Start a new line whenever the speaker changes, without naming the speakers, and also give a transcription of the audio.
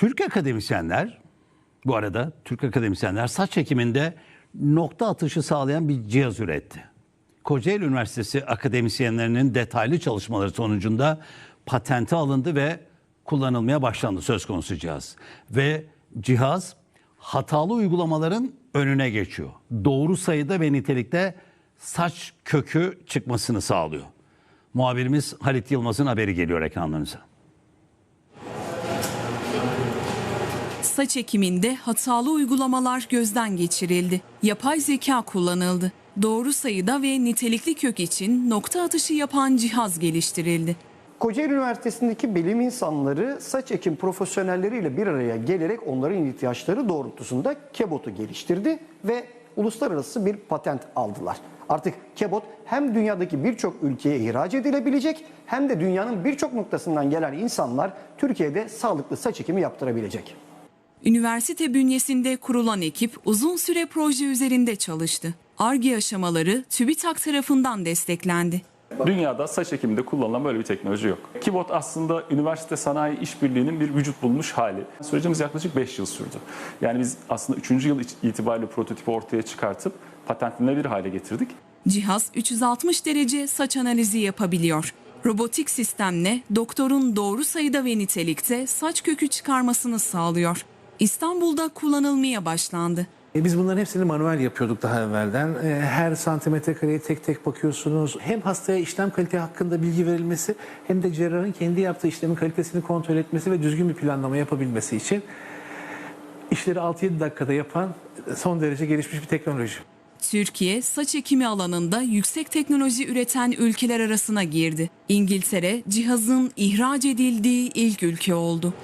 Türk akademisyenler bu arada Türk akademisyenler saç ekiminde nokta atışı sağlayan bir cihaz üretti. Kocaeli Üniversitesi akademisyenlerinin detaylı çalışmaları sonucunda patente alındı ve kullanılmaya başlandı söz konusu cihaz. Ve cihaz hatalı uygulamaların önüne geçiyor. Doğru sayıda ve nitelikte saç kökü çıkmasını sağlıyor. Muhabirimiz Halit Yılmaz'ın haberi geliyor ekranlarınıza.
Saç ekiminde hatalı uygulamalar gözden geçirildi. Yapay zeka kullanıldı. Doğru sayıda ve nitelikli kök için nokta atışı yapan cihaz geliştirildi.
Kocaeli Üniversitesi'ndeki bilim insanları saç ekim profesyonelleriyle bir araya gelerek onların ihtiyaçları doğrultusunda Kebot'u geliştirdi ve uluslararası bir patent aldılar. Artık Kebot hem dünyadaki birçok ülkeye ihraç edilebilecek hem de dünyanın birçok noktasından gelen insanlar Türkiye'de sağlıklı saç ekimi yaptırabilecek.
Üniversite bünyesinde kurulan ekip uzun süre proje üzerinde çalıştı. ARGE aşamaları TÜBİTAK tarafından desteklendi.
Dünyada saç ekiminde kullanılan böyle bir teknoloji yok. Kibot aslında üniversite sanayi işbirliğinin bir vücut bulmuş hali. Sürecimiz yaklaşık 5 yıl sürdü. Yani biz aslında 3. yıl itibariyle prototipi ortaya çıkartıp patentlenebilir hale getirdik.
Cihaz 360 derece saç analizi yapabiliyor. Robotik sistemle doktorun doğru sayıda ve nitelikte saç kökü çıkarmasını sağlıyor. İstanbul'da kullanılmaya başlandı.
E, Biz bunların hepsini manuel yapıyorduk daha evvelden. E, Her santimetre kareye tek tek bakıyorsunuz. Hem hastaya işlem kalite hakkında bilgi verilmesi hem de cerrahın kendi yaptığı işlemin kalitesini kontrol etmesi ve düzgün bir planlama yapabilmesi için işleri 6-7 dakikada yapan son derece gelişmiş bir teknoloji.
Türkiye saç ekimi alanında yüksek teknoloji üreten ülkeler arasına girdi. İngiltere cihazın ihraç edildiği ilk ülke oldu.